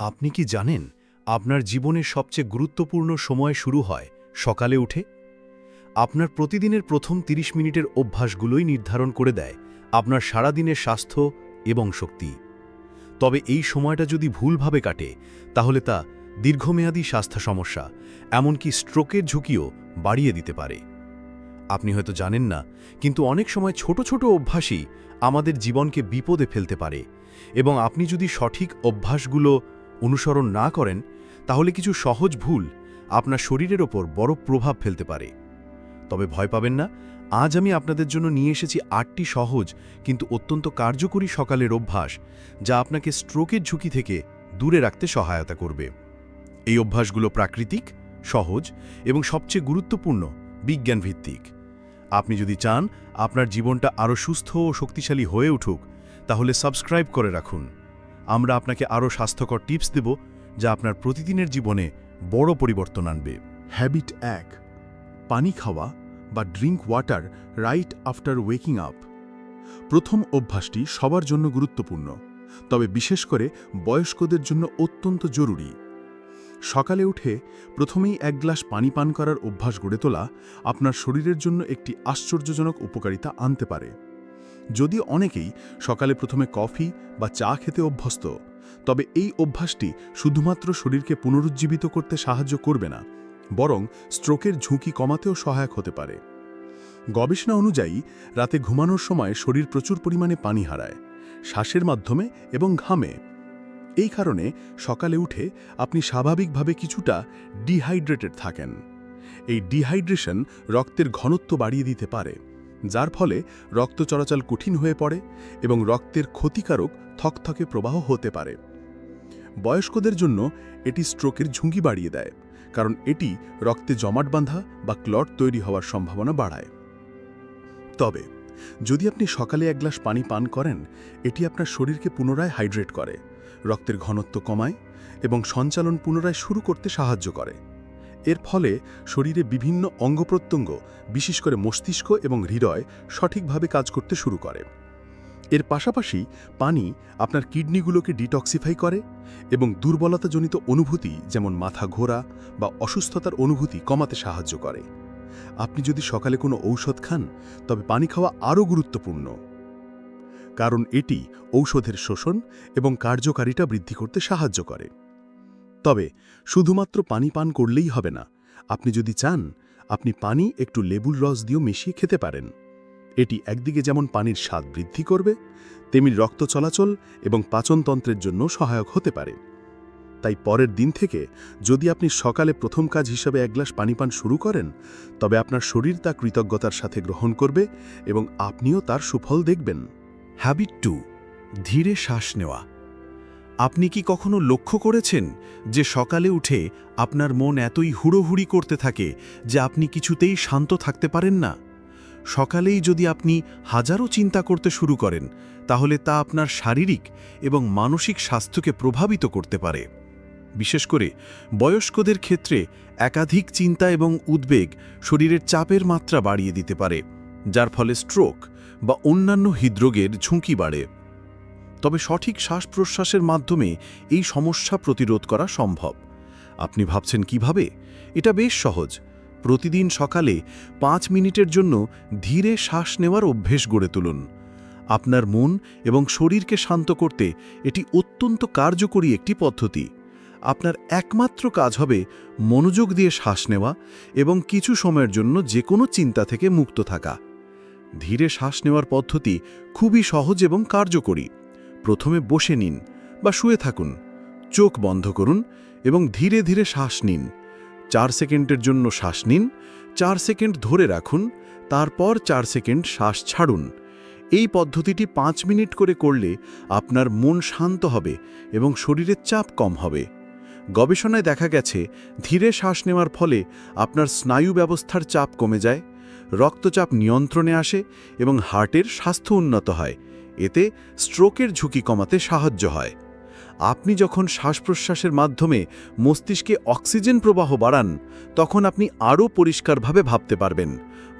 আপনি কি জানেন আপনার জীবনের সবচেয়ে গুরুত্বপূর্ণ সময় শুরু হয় সকালে উঠে? আপনার প্রতিদিনের প্রথম ৩০ মিনিটের অভ্যাসগুলোই নির্ধারণ করে দেয় আপনার সারাদিনের স্বাস্থ্য এবং শক্তি। তবে এই সময়টা যদি ভুলভাবে কাটে, তাহলে তা দীর্ঘমেয়াদী স্বাস্থ্য সমস্যা, এমনকি স্ট্রোকের ঝুঁকিও বাড়িয়ে দিতে পারে। আপনি হয়তো জানেন না, কিন্তু অনেক সময় ছোট ছোট অভ্যাসই আমাদের জীবনকে বিপদে ফেলতে পারে এবং আপনি যদি সঠিক অভ্যাসগুলো অনুসরণ না করেন, তাহলে কিছু সহজ ভুল আপনার শরীরের ওপর বড় প্রভাব ফেলতে পারে। তবে ভয় পাবেন না, আজ আমি আপনাদের জন্য নিয়ে এসেছি আটটি সহজ কিন্তু অত্যন্ত কার্যকরী সকালের অভ্যাস যা আপনাকে স্ট্রোকের ঝুঁকি থেকে দূরে রাখতে সহায়তা করবে। এই অভ্যাসগুলো প্রাকৃতিক, সহজ এবং সবচেয়ে গুরুত্বপূর্ণ বিজ্ঞান ভিত্তিক আপনি যদি চান আপনার জীবনটা আরও সুস্থ ও শক্তিশালী হয়ে উঠুক, তাহলে সাবস্ক্রাইব করে রাখুন। আমরা আপনাকে আরও স্বাস্থ্যকর টিপস দেব যা আপনার প্রতিদিনের জীবনে বড় পরিবর্তন আনবে। হ্যাবিট এক, পানি খাওয়া বা drink water right after waking up প্রথম অভ্যাসটি সবার জন্য গুরুত্বপূর্ণ, তবে বিশেষ করে বয়স্কদের জন্য অত্যন্ত জরুরি। সকালে উঠে প্রথমেই এক গ্লাস পানি পান করার অভ্যাস গড়ে তোলা আপনার শরীরের জন্য একটি আশ্চর্যজনক উপকারিতা আনতে পারে। যদিও অনেকেই সকালে প্রথমে কফি বা চা খেতে অভ্যস্ত, তবে এই অভ্যাসটি শুধুমাত্র শরীরকে পুনরুজ্জীবিত করতে সাহায্য করবে না, বরং স্ট্রোকের ঝুঁকি কমাতেও সহায়ক হতে পারে। গবেষণা অনুযায়ী, রাতে ঘুমানোর সময় শরীর প্রচুর পরিমাণে পানি হারায়, শ্বাসের মাধ্যমে এবং ঘামে। এই কারণে সকালে উঠে আপনি স্বাভাবিকভাবে কিছুটা ডিহাইড্রেটেড থাকেন। এই ডিহাইড্রেশন রক্তের ঘনত্ব বাড়িয়ে দিতে পারে। যার ফলে রক্ত চলাচল কঠিন হয়ে পড়ে এবং রক্তের ক্ষতিকারক থকথকে প্রবাহ হতে পারে। বয়স্কদের জন্য এটি স্ট্রোকের ঝুঁকি বাড়িয়ে দেয়, কারণ এটি রক্তে জমাট বাঁধা বা ক্লট তৈরি হওয়ার সম্ভাবনা বাড়ায়। তবে, যদি আপনি সকালে এক গ্লাস পানি পান করেন, এটি আপনার শরীরকে পুনরায় হাইড্রেট করে, রক্তের ঘনত্ব কমায় এবং সঞ্চালন পুনরায় শুরু করতে সাহায্য করে। এর ফলে শরীরে বিভিন্ন অঙ্গপ্রত্যঙ্গ বিশেষ করে মস্তিষ্ক এবং হৃদয়, সঠিকভাবে কাজ করতে শুরু করে। এর পাশাপাশি পানি আপনার কিডনিগুলোকে ডিটক্সিফাই করে এবং দুর্বলতাজনিত অনুভূতি যেমন মাথা ঘোরা বা অসুস্থতার অনুভূতি কমাতে সাহায্য করে। আপনি যদি সকালে কোনো ঔষধ খান, তবে পানি খাওয়া আরও গুরুত্বপূর্ণ। কারণ এটি ঔষধের শোষণ এবং কার্যকারিতা বৃদ্ধি করতে সাহায্য করে। তবে শুধুমাত্র পানি পান করলেই হবে না। আপনি যদি চান, আপনি পানি একটু লেবুর রস দিয়েও মিশিয়ে খেতে পারেন। এটি একদিকে যেমন পানির স্বাদ বৃদ্ধি করবে, তেমনি রক্ত চলাচল এবং পাচনতন্ত্রের জন্য সহায়ক হতে পারে। তাই পরের দিন থেকে যদি আপনি সকালে প্রথম কাজ হিসাবে এক গ্লাস পানি পান শুরু করেন, তবে আপনার শরীর তা কৃতজ্ঞতার সাথে গ্রহণ করবে এবং আপনিও তার সুফল দেখবেন। হ্যাবিট টু, ধীরে শ্বাস নেওয়া। আপনি কি কখনো লক্ষ্য করেছেন যে সকালে উঠে আপনার মন এতই হুড়োহুড়ি করতে থাকে যে আপনি কিছুতেই শান্ত থাকতে পারেন না? সকালেই যদি আপনি হাজারো চিন্তা করতে শুরু করেন, তাহলে তা আপনার শারীরিক এবং মানসিক স্বাস্থ্যকে প্রভাবিত করতে পারে। বিশেষ করে বয়স্কদের ক্ষেত্রে একাধিক চিন্তা এবং উদ্বেগ শরীরের চাপের মাত্রা বাড়িয়ে দিতে পারে, যার ফলে স্ট্রোক বা অন্যান্য হৃদরোগের ঝুঁকি বাড়ে। তবে সঠিক শ্বাস প্রশ্বাসের মাধ্যমে এই সমস্যা প্রতিরোধ করা সম্ভব। আপনি ভাবছেন কীভাবে? এটা বেশ সহজ। প্রতিদিন সকালে পাঁচ মিনিটের জন্য ধীরে শ্বাস নেওয়ার অভ্যেস গড়ে তুলুন। আপনার মন এবং শরীরকে শান্ত করতে এটি অত্যন্ত কার্যকরী একটি পদ্ধতি। আপনার একমাত্র কাজ হবে মনোযোগ দিয়ে শ্বাস নেওয়া এবং কিছু সময়ের জন্য যে কোনো চিন্তা থেকে মুক্ত থাকা। ধীরে শ্বাস নেওয়ার পদ্ধতি খুবই সহজ এবং কার্যকরী। প্রথমে বসে নিন বা শুয়ে থাকুন। চোখ বন্ধ করুন এবং ধীরে ধীরে শ্বাস নিন। চার সেকেন্ডের জন্য শ্বাস নিন, চার সেকেন্ড ধরে রাখুন, তারপর চার সেকেন্ড শ্বাস ছাড়ুন। এই পদ্ধতিটি পাঁচ মিনিট করে করলে আপনার মন শান্ত হবে এবং শরীরের চাপ কম হবে। গবেষণায় দেখা গেছে, ধীরে শ্বাস নেওয়ার ফলে আপনার স্নায়ু ব্যবস্থার চাপ কমে যায়, রক্তচাপ নিয়ন্ত্রণে আসে এবং হার্টের স্বাস্থ্য উন্নত হয়। এতে স্ট্রোকের ঝুঁকি কমাতে সাহায্য হয়। আপনি যখন শ্বাস প্রশ্বাসের মাধ্যমে মস্তিষ্কে অক্সিজেন প্রবাহ বাড়ান, তখন আপনি আরও পরিষ্কারভাবে ভাবতে পারবেন।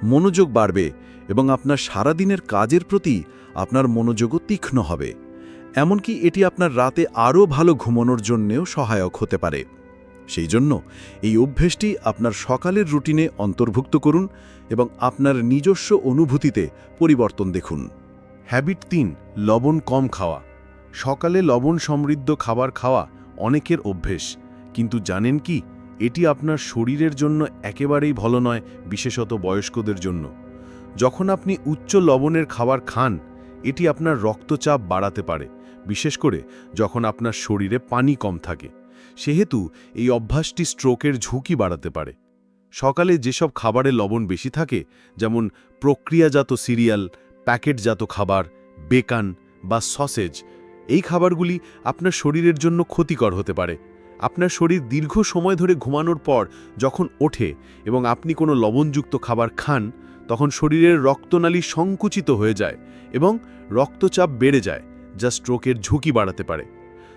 মনোযোগ বাড়বে এবং আপনার সারাদিনের কাজের প্রতি আপনার মনোযোগও তীক্ষ্ণ হবে। এমনকি এটি আপনার রাতে আরও ভালো ঘুমানোর জন্যেও সহায়ক হতে পারে। সেই জন্য এই অভ্যেসটি আপনার সকালের রুটিনে অন্তর্ভুক্ত করুন এবং আপনার নিজস্ব অনুভূতিতে পরিবর্তন দেখুন। হ্যাবিট তিন, লবণ কম খাওয়া। সকালে লবণ সমৃদ্ধ খাবার খাওয়া অনেকের অভ্যেস। কিন্তু জানেন কি, এটি আপনার শরীরের জন্য একেবারেই ভালো নয়, বিশেষত বয়স্কদের জন্য। যখন আপনি উচ্চ লবণের খাবার খান, এটি আপনার রক্তচাপ বাড়াতে পারে, বিশেষ করে যখন আপনার শরীরে পানি কম থাকে। সেহেতু এই অভ্যাসটি স্ট্রোকের ঝুঁকি বাড়াতে পারে। সকালে যেসব খাবারে লবণ বেশি থাকে, যেমন প্রক্রিয়াজাত সিরিয়াল প্যাকেটজাত খাবার, বেকান বা সসেজ, এই খাবারগুলি আপনার শরীরের জন্য ক্ষতিকর হতে পারে। আপনার শরীর দীর্ঘ সময় ধরে ঘুমানোর পর যখন ওঠে এবং আপনি কোনো লবণযুক্ত খাবার খান, তখন শরীরের রক্তনালী সংকুচিত হয়ে যায় এবং রক্তচাপ বেড়ে যায়, যা স্ট্রোকের ঝুঁকি বাড়াতে পারে।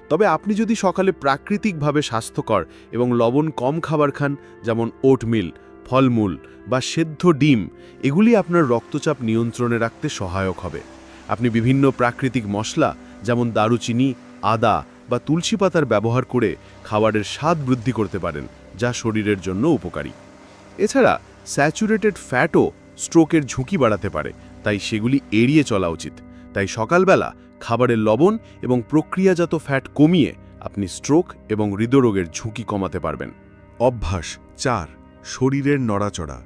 তবে আপনি যদি সকালে প্রাকৃতিকভাবে স্বাস্থ্যকর এবং লবণ কম খাবার খান, যেমন ওটমিল ফলমূল বা সেদ্ধ ডিম, এগুলি আপনার রক্তচাপ নিয়ন্ত্রণে রাখতে সহায়ক হবে। আপনি বিভিন্ন প্রাকৃতিক মশলা, যেমন দারুচিনি, আদা বা তুলসী পাতার ব্যবহার করে খাবারের স্বাদ বৃদ্ধি করতে পারেন, যা শরীরের জন্য উপকারী। এছাড়া, স্যাচুরেটেড ফ্যাটও স্ট্রোকের ঝুঁকি বাড়াতে পারে, তাই সেগুলি এড়িয়ে চলা উচিত। তাই সকালবেলা খাবারের লবণ এবং প্রক্রিয়াজাত ফ্যাট কমিয়ে আপনি স্ট্রোক এবং হৃদরোগের ঝুঁকি কমাতে পারবেন। অভ্যাস চার শরীরের নড়াচড়া।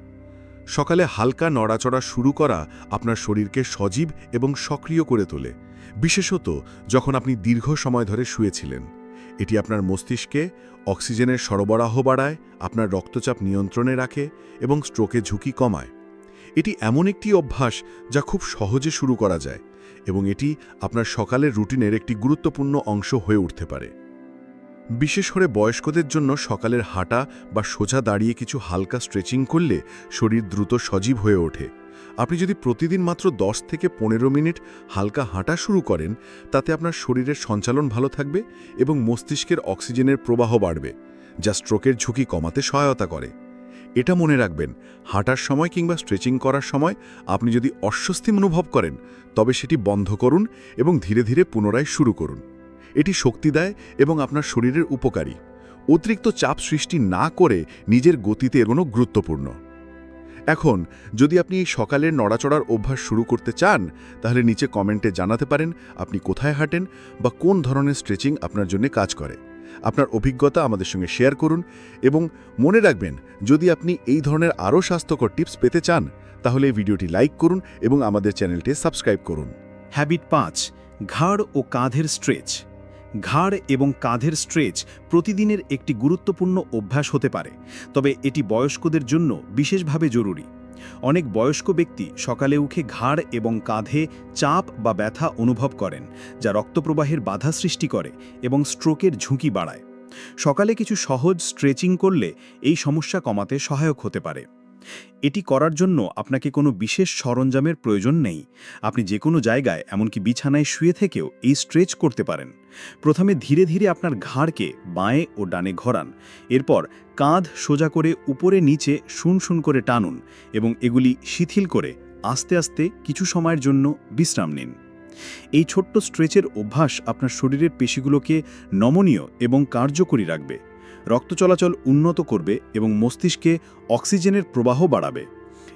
সকালে হালকা নড়াচড়া শুরু করা আপনার শরীরকে সজীব এবং সক্রিয় করে তোলে, বিশেষত যখন আপনি দীর্ঘ সময় ধরে শুয়েছিলেন। এটি আপনার মস্তিষ্কে অক্সিজেনের সরবরাহ বাড়ায়, আপনার রক্তচাপ নিয়ন্ত্রণে রাখে এবং স্ট্রোকে ঝুঁকি কমায়। এটি এমন একটি অভ্যাস যা খুব সহজে শুরু করা যায় এবং এটি আপনার সকালের রুটিনের একটি গুরুত্বপূর্ণ অংশ হয়ে উঠতে পারে। বিশেষ করে বয়স্কদের জন্য সকালের হাঁটা বা সোজা দাঁড়িয়ে কিছু হালকা স্ট্রেচিং করলে শরীর দ্রুত সজীব হয়ে ওঠে। আপনি যদি প্রতিদিন মাত্র 10 থেকে পনেরো মিনিট হালকা হাঁটা শুরু করেন, তাতে আপনার শরীরের সঞ্চালন ভালো থাকবে এবং মস্তিষ্কের অক্সিজেনের প্রবাহ বাড়বে, যা স্ট্রোকের ঝুঁকি কমাতে সহায়তা করে। এটা মনে রাখবেন, হাঁটার সময় কিংবা স্ট্রেচিং করার সময় আপনি যদি অস্বস্তি অনুভব করেন, তবে সেটি বন্ধ করুন এবং ধীরে ধীরে পুনরায় শুরু করুন। এটি শক্তি দেয় এবং আপনার শরীরের উপকারী। অতিরিক্ত চাপ সৃষ্টি না করে নিজের গতিতে এগোনো গুরুত্বপূর্ণ। এখন, যদি আপনি এই সকালের নড়াচড়ার অভ্যাস শুরু করতে চান, তাহলে নিচে কমেন্টে জানাতে পারেন আপনি কোথায় হাঁটেন বা কোন ধরনের স্ট্রেচিং আপনার জন্য কাজ করে। আপনার অভিজ্ঞতা আমাদের সঙ্গে শেয়ার করুন এবং মনে রাখবেন, যদি আপনি এই ধরনের আরও স্বাস্থ্যকর টিপস পেতে চান, তাহলে ভিডিওটি লাইক করুন এবং আমাদের চ্যানেলটি সাবস্ক্রাইব করুন। হ্যাবিট পাঁচ, ঘাড় ও কাঁধের স্ট্রেচ। ঘাড় এবং কাঁধের স্ট্রেচ প্রতিদিনের একটি গুরুত্বপূর্ণ অভ্যাস হতে পারে, তবে এটি বয়স্কদের জন্য বিশেষভাবে জরুরি। অনেক বয়স্ক ব্যক্তি সকালে উঠে ঘাড় এবং কাঁধে চাপ বা ব্যথা অনুভব করেন, যা রক্তপ্রবাহের বাধা সৃষ্টি করে এবং স্ট্রোকের ঝুঁকি বাড়ায়। সকালে কিছু সহজ স্ট্রেচিং করলে এই সমস্যা কমাতে সহায়ক হতে পারে। এটি করার জন্য আপনাকে কোনো বিশেষ সরঞ্জামের প্রয়োজন নেই। আপনি যে কোনো জায়গায়, এমনকি বিছানায় শুয়ে থেকেও এই স্ট্রেচ করতে পারেন। প্রথমে ধীরে ধীরে আপনার ঘাড়কে বাঁয়ে ও ডানে ঘোরান। এরপর কাঁধ সোজা করে উপরে নিচে শুন শুন করে টানুন এবং এগুলি শিথিল করে আস্তে আস্তে কিছু সময়ের জন্য বিশ্রাম নিন। এই ছোট্ট স্ট্রেচের অভ্যাস আপনার শরীরের পেশিগুলোকে নমনীয় এবং কার্যকরী রাখবে। রক্ত চলাচল উন্নত করবে এবং মস্তিষ্কে অক্সিজেনের প্রবাহ বাড়াবে।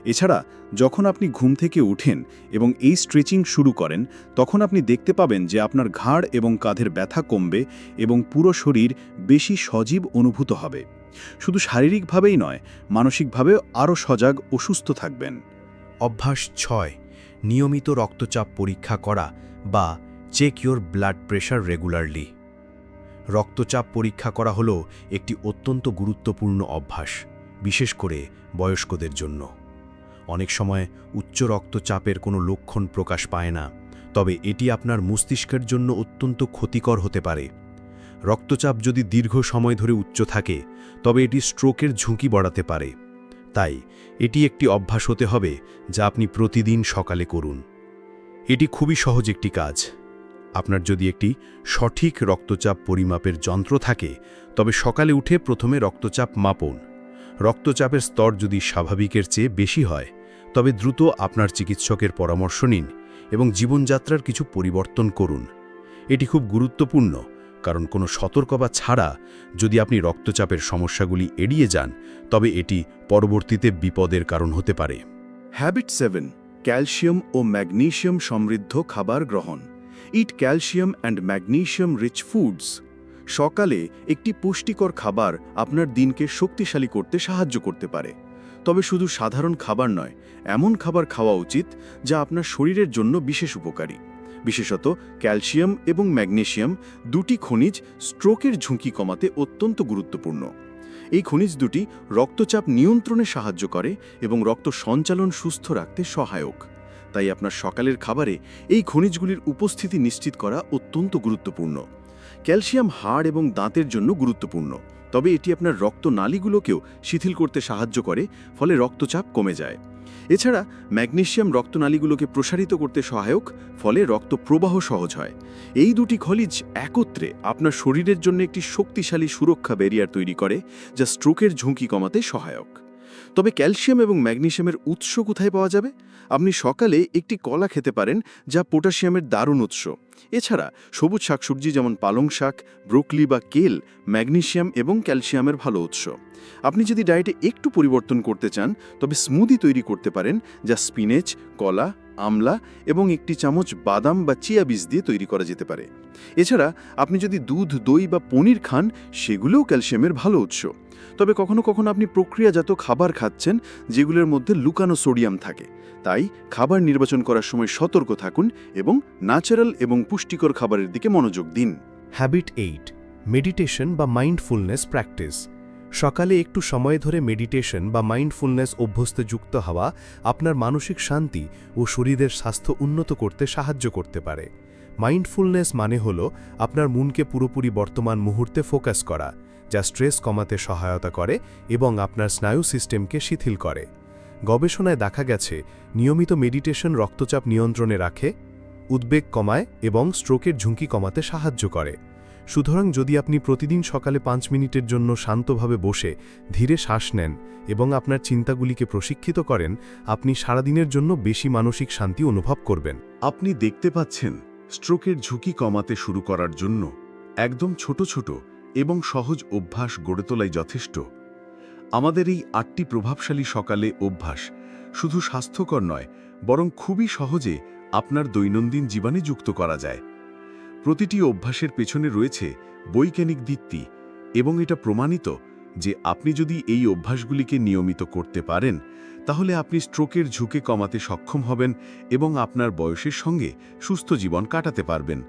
এছাড়া, যখন আপনি ঘুম থেকে উঠেন এবং এই স্ট্রেচিং শুরু করেন, তখন আপনি দেখতে পাবেন যে আপনার ঘাড় এবং কাঁধের ব্যথা কমবে এবং পুরো শরীর বেশি সজীব অনুভূত হবে। শুধু শারীরিকভাবেই নয়, মানসিকভাবেও আরও সজাগ ও সুস্থ থাকবেন। অভ্যাস ছয়, নিয়মিত রক্তচাপ পরীক্ষা করা বা check your blood pressure regularly রক্তচাপ পরীক্ষা করা হলো একটি অত্যন্ত গুরুত্বপূর্ণ অভ্যাস, বিশেষ করে বয়স্কদের জন্য। অনেক সময় উচ্চ রক্তচাপের কোনো লক্ষণ প্রকাশ পায় না, তবে এটি আপনার মস্তিষ্কের জন্য অত্যন্ত ক্ষতিকর হতে পারে। রক্তচাপ যদি দীর্ঘ সময় ধরে উচ্চ থাকে, তবে এটি স্ট্রোকের ঝুঁকি বাড়াতে পারে। তাই, এটি একটি অভ্যাস হতে হবে যা আপনি প্রতিদিন সকালে করুন। এটি খুবই সহজ একটি কাজ। আপনার যদি একটি সঠিক রক্তচাপ পরিমাপের যন্ত্র থাকে, তবে সকালে উঠে প্রথমে রক্তচাপ মাপুন। রক্তচাপের স্তর যদি স্বাভাবিকের চেয়ে বেশি হয়, তবে দ্রুত আপনার চিকিৎসকের পরামর্শ নিন এবং জীবনযাত্রার কিছু পরিবর্তন করুন। এটি খুব গুরুত্বপূর্ণ, কারণ কোনো সতর্কতা ছাড়া যদি আপনি রক্তচাপের সমস্যাগুলি এড়িয়ে যান, তবে এটি পরবর্তীতে বিপদের কারণ হতে পারে। হ্যাবিট সেভেন ক্যালসিয়াম ও ম্যাগনেশিয়াম সমৃদ্ধ খাবার গ্রহণ। Eat calcium and magnesium rich foods সকালে একটি পুষ্টিকর খাবার আপনার দিনকে শক্তিশালী করতে সাহায্য করতে পারে। তবে শুধু সাধারণ খাবার নয়, এমন খাবার খাওয়া উচিত যা আপনার শরীরের জন্য বিশেষ উপকারী। বিশেষত ক্যালসিয়াম এবং ম্যাগনেশিয়াম দুটি খনিজ স্ট্রোকের ঝুঁকি কমাতে অত্যন্ত গুরুত্বপূর্ণ। এই খনিজ দুটি রক্তচাপ নিয়ন্ত্রণে সাহায্য করে এবং রক্ত সঞ্চালন সুস্থ রাখতে সহায়ক। তাই আপনার সকালের খাবারে এই খনিজগুলির উপস্থিতি নিশ্চিত করা অত্যন্ত গুরুত্বপূর্ণ। ক্যালসিয়াম, হাড় এবং দাঁতের জন্য গুরুত্বপূর্ণ। তবে এটি আপনার রক্তনালীগুলোকেও শিথিল করতে সাহায্য করে, ফলে রক্তচাপ কমে যায়। এছাড়া ম্যাগনেসিয়াম রক্তনালীগুলোকে প্রসারিত করতে সহায়ক, ফলে রক্ত প্রবাহ সহজ হয়। এই দুটি খনিজ একত্রে আপনার শরীরের জন্য একটি শক্তিশালী সুরক্ষা ব্যারিয়ার তৈরি করে, যা স্ট্রোকের ঝুঁকি কমাতে সহায়ক। তবে ক্যালসিয়াম এবং ম্যাগনেশিয়ামের উৎস কোথায় পাওয়া যাবে? আপনি সকালে একটি কলা খেতে পারেন, যা পটাশিয়ামের দারুণ উৎস। এছাড়া সবুজ শাকসবজি যেমন পালং শাক, ব্রোকলি বা কেল, ম্যাগনেশিয়াম এবং ক্যালসিয়ামের ভালো উৎস। আপনি যদি ডায়েটে একটু পরিবর্তন করতে চান, তবে স্মুদি তৈরি করতে পারেন, যা স্পিনেচ, কলা আমলা এবং একটি চামচ বাদাম বা চিয়া বীজ দিয়ে তৈরি করা যেতে পারে। এছাড়া আপনি যদি দুধ, দই বা পনির খান, সেগুলোও ক্যালসিয়ামের ভালো উৎস। তবে কখনো কখনো আপনি প্রক্রিয়াজাত খাবার খাচ্ছেন যেগুলোর মধ্যে লুকানো সোডিয়াম থাকে। তাই খাবার নির্বাচন করার সময় সতর্ক থাকুন এবং ন্যাচারাল এবং পুষ্টিকর খাবারের দিকে মনোযোগ দিন। হ্যাবিট এইট মেডিটেশন বা মাইন্ডফুলনেস প্র্যাকটিস সকালে একটু সময় ধরে মেডিটেশন বা মাইন্ডফুলনেস অভ্যস্তে যুক্ত হওয়া আপনার মানসিক শান্তি ও শরীরের স্বাস্থ্য উন্নত করতে সাহায্য করতে পারে। মাইন্ডফুলনেস মানে হল আপনার মনকে পুরোপুরি বর্তমান মুহূর্তে ফোকাস করা, যা স্ট্রেস কমাতে সহায়তা করে এবং আপনার স্নায়ু সিস্টেমকে শিথিল করে। গবেষণায় দেখা গেছে, নিয়মিত মেডিটেশন রক্তচাপ নিয়ন্ত্রণে রাখে, উদ্বেগ কমায় এবং স্ট্রোকের ঝুঁকি কমাতে সাহায্য করে। সুতরাং যদি আপনি প্রতিদিন সকালে পাঁচ মিনিটের জন্য শান্তভাবে বসে ধীরে শ্বাস নেন এবং আপনার চিন্তাগুলিকে প্রশিক্ষিত করেন, আপনি সারাদিনের জন্য বেশি মানসিক শান্তি অনুভব করবেন। আপনি দেখতে পাচ্ছেন, স্ট্রোকের ঝুঁকি কমাতে শুরু করার জন্য একদম ছোট ছোট এবং সহজ অভ্যাস গড়ে তোলাই যথেষ্ট। আমাদের এই আটটি প্রভাবশালী সকালে অভ্যাস শুধু স্বাস্থ্যকর নয়, বরং খুবই সহজে আপনার দৈনন্দিন জীবনে যুক্ত করা যায়। প্রতিটি অভ্যাসের পেছনে রয়েছে বৈজ্ঞানিক ভিত্তি এবং এটা প্রমাণিত যে আপনি যদি এই অভ্যাসগুলিকে নিয়মিত করতে পারেন, তাহলে আপনি স্ট্রোকের ঝুঁকে কমাতে সক্ষম হবেন এবং আপনার বয়সের সঙ্গে সুস্থ জীবন কাটাতে পারবেন।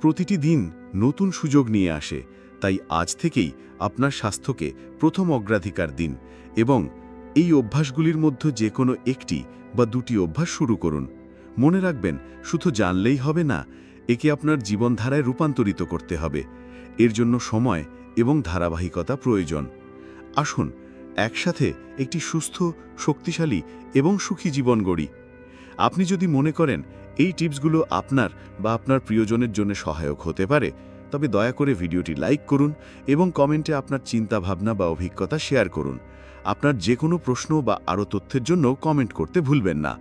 প্রতিটি দিন নতুন সুযোগ নিয়ে আসে, তাই আজ থেকেই আপনার স্বাস্থ্যকে প্রথম অগ্রাধিকার দিন এবং এই অভ্যাসগুলির মধ্যে যে কোনো একটি বা দুটি অভ্যাস শুরু করুন। মনে রাখবেন, শুধু জানলেই হবে না একে আপনার জীবনধারায় রূপান্তরিত করতে হবে। এর জন্য সময় এবং ধারাবাহিকতা প্রয়োজন। আসুন, একসাথে একটি সুস্থ, শক্তিশালী এবং সুখী জীবন গড়ি। আপনি যদি মনে করেন এই টিপসগুলো আপনার বা আপনার প্রিয়জনের জন্য সহায়ক হতে পারে, তবে দয়া করে ভিডিওটি লাইক করুন এবং কমেন্টে আপনার চিন্তা ভাবনা বা অভিজ্ঞতা শেয়ার করুন। আপনার যে কোনো প্রশ্ন বা আরও তথ্যের জন্য কমেন্ট করতে ভুলবেন না।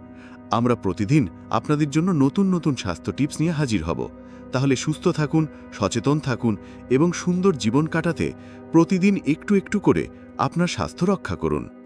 আমরা প্রতিদিন আপনাদের জন্য নতুন নতুন স্বাস্থ্য টিপস নিয়ে হাজির হব। তাহলে সুস্থ থাকুন, সচেতন থাকুন এবং সুন্দর জীবন কাটাতে প্রতিদিন একটু একটু করে আপনার স্বাস্থ্য রক্ষা করুন।